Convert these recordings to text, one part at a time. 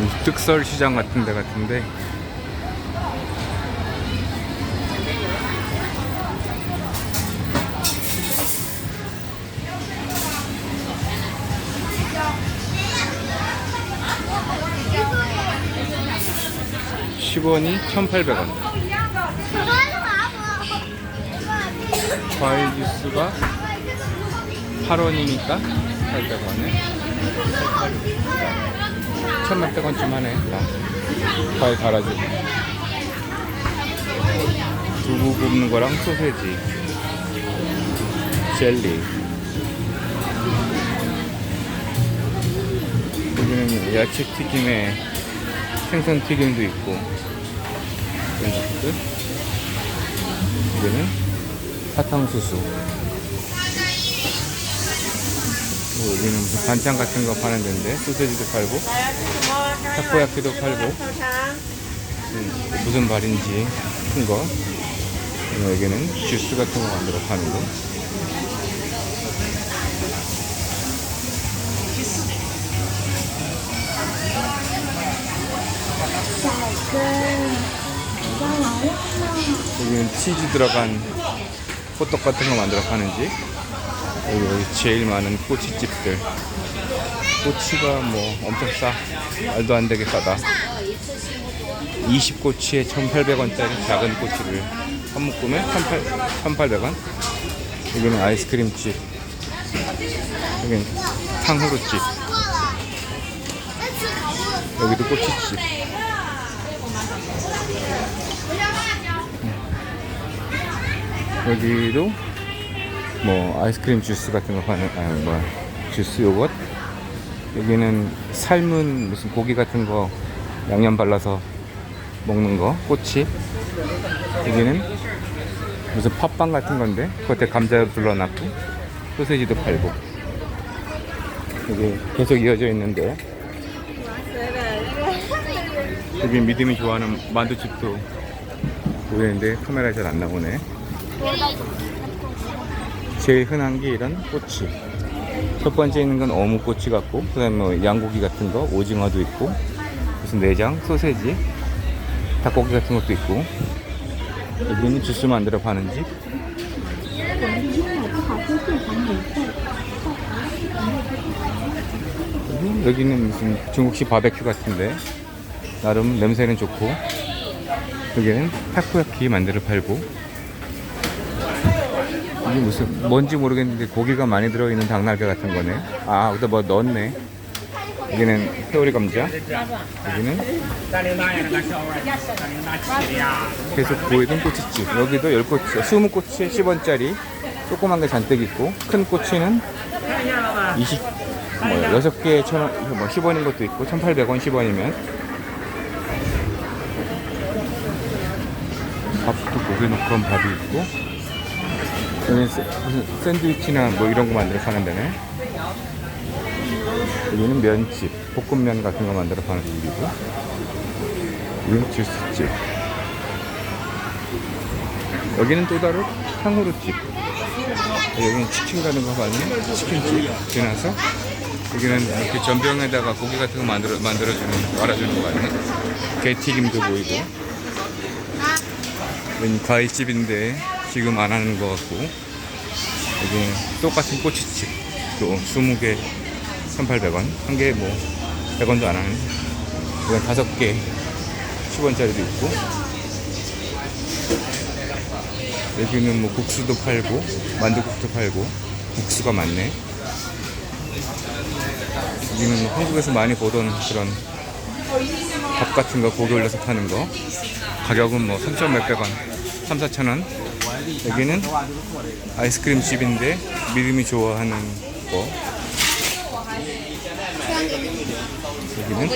이 특설 시장 같은 데 같은데 십원이 1,800원. 과일 주스가 8원이니까 800원에 1,몇백원쯤 하네. 다. 과일 갈아주고. 두부 굽는 거랑 소세지. 젤리. 여기는 야채 튀김에 생선 튀김도 있고. 이런 것들. 여기는 사탕수수. 여기는 무슨 반찬 같은 거 파는 데인데 소세지도 팔고 타코야키도 팔고 음, 무슨 발인지 큰 거. 여기는 주스 같은 거 만들어 파는 거. 여기는 치즈 들어간 호떡 같은 거 만들어 파는지. 여기, 여기 제일 많은 꼬치집들. 꼬치가 뭐 엄청 싸. 말도 안 되게 싸다. 20꼬치에 1,800원짜리 작은 꼬치를 한 묶음에 1,800원. 여기는 아이스크림집. 여기는 탕후루집. 여기도 꼬치집. 여기도 뭐 아이스크림 주스 같은 거 파는 아뭐 주스 요것? 여기는 삶은 무슨 고기 같은 거 양념 발라서 먹는 거 꼬치? 여기는 무슨 팥빵 같은 건데 겉에 감자 둘러놨고 소세지도 팔고. 여기 계속 이어져 있는데. 여기 믿음이 좋아하는 만두집도 보이는데 카메라에 잘 안 나오네 제일 흔한 게 이런 꼬치. 첫 번째 있는 건 어묵꼬치 같고, 그 다음에 뭐 양고기 같은 거, 오징어도 있고, 무슨 내장, 소세지, 닭고기 같은 것도 있고, 여기는 주스 만들어 파는 집. 그리고 여기는 무슨 중국식 바베큐 같은데, 나름 냄새는 좋고, 여기는 타코야키 만들어 팔고, 이게 무슨 뭔지 모르겠는데 고기가 많이 들어있는 닭날개 같은 거네. 아, 여기다 뭐 넣었네. 여기는 회오리 감자. 여기는 계속 보이던 꼬치집. 여기도 열 꼬치, 20꼬치에 10원짜리. 조그만 게 잔뜩 있고, 큰 꼬치는 20, 뭐, 6개에 1,000원, 뭐 10원인 것도 있고, 1,800원 10원이면. 밥도 고기 넣고 한 밥이 있고, 여기는 세- 무슨 샌드위치나 뭐 이런 거 만들어 파는 데네. 여기는 면집, 볶음면 같은 거 만들어 파는 집이고. 여기는 주스집. 여기는 또 다른 탕후루집. 여기는 치킨 같은 거 파는 치킨집. 지나서 여기는 이렇게 전병에다가 고기 같은 거 만들어 만들어주는 말아주는 거 아니네. 게튀김도 보이고. 여기 과일집인데 지금 안 하는 것 같고 여기 똑같은 꼬치집 또 20개 1,800원. 한 개에 뭐 100원도 안 하는. 이건 다섯 개 10원짜리도 있고. 여기는 뭐 국수도 팔고 만두국도 팔고 국수가 많네. 여기는 한국에서 많이 보던 그런 밥 같은 거 고기 올려서 파는 거. 가격은 뭐 3천 몇백 원 3, 4천 원 여기는 아이스크림 집인데 믿음이 좋아하는 거. 여기는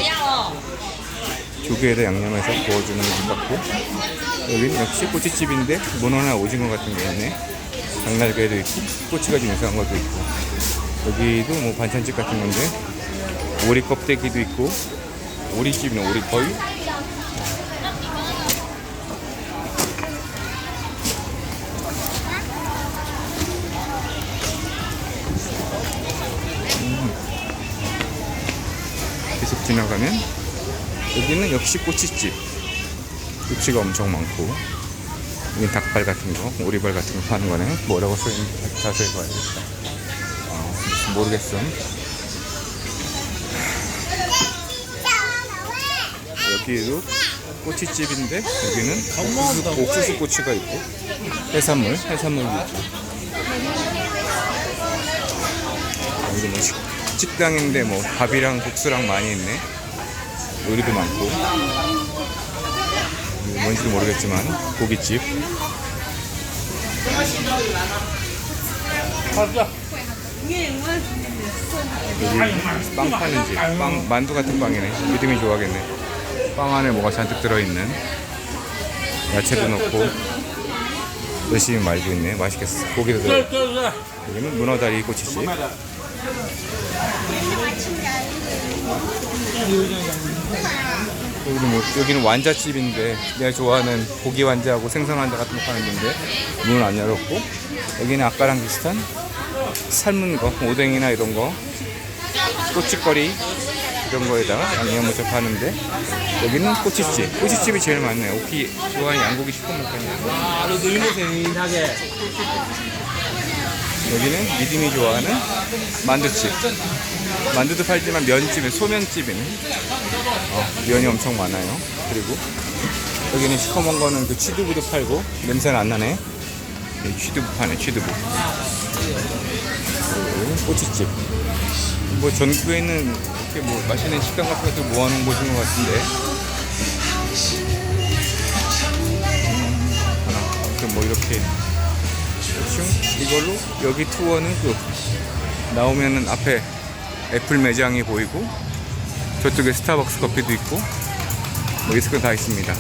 조개에다 양념해서 구워주는 집 같고 여기는 역시 꼬치집인데 문어나 오징어 같은 게 있네. 장날개도 있고 꼬치가 좀 이상한 것도 있고. 여기도 뭐 반찬집 같은 건데 오리 껍데기도 있고 오리집이나 오리 거의 지나가면 여기는 역시 꼬치집. 꼬치가 엄청 많고. 여기 닭발 같은 거, 오리발 같은 거 파는 거네. 뭐라고 써있는지 자세히 봐야겠다. 어, 모르겠음. 여기도 꼬치집인데 여기는 옥수수, 옥수수 꼬치가 있고 해산물, 해산물도 있고. 여기 뭐 식, 식당인데 뭐 밥이랑 국수랑 많이 있네. 요리도 많고. 이거 뭔지도 모르겠지만 고깃집. 여기 빵 파는 집. 빵 만두 같은 빵이네. 믿음이 좋아하겠네. 빵 안에 뭐가 잔뜩 들어있는 야채도 넣고 열심히 말고 있네. 맛있겠어. 고기도 들어. 여기는 문어다리 꼬치집. 여기는, 뭐, 여기는 완자집인데 내가 좋아하는 고기 완자하고 생선 완자 같은 거 파는 데인데 문을 안 열었고 여기는 아까랑 비슷한 삶은 거 오뎅이나 이런 거 꼬치거리 이런 거에다가 양념을 좀 파는데 여기는 꼬치집. 꼬치집이 제일 많네요. 오키 좋아하는 양고기 유니세민하게. 여기는 믿음이 좋아하는 만두집. 만두도 팔지만 면집은 소면집이네. 어, 면이 엄청 많아요. 그리고 여기는 시커먼 거는 그 취두부도 팔고 냄새는 안 나네. 네, 취두부 파네, 취두부. 꼬치집. 뭐 전국에는 이렇게 뭐 맛있는 식당 같은 것들 모아놓은 곳인 것 같은데. 아무튼 뭐 이렇게 대충 이걸로 여기 투어는 끝. 나오면은 앞에 애플 매장이 보이고 저쪽에 스타벅스 커피도 있고 뭐 있을 건 다 있습니다.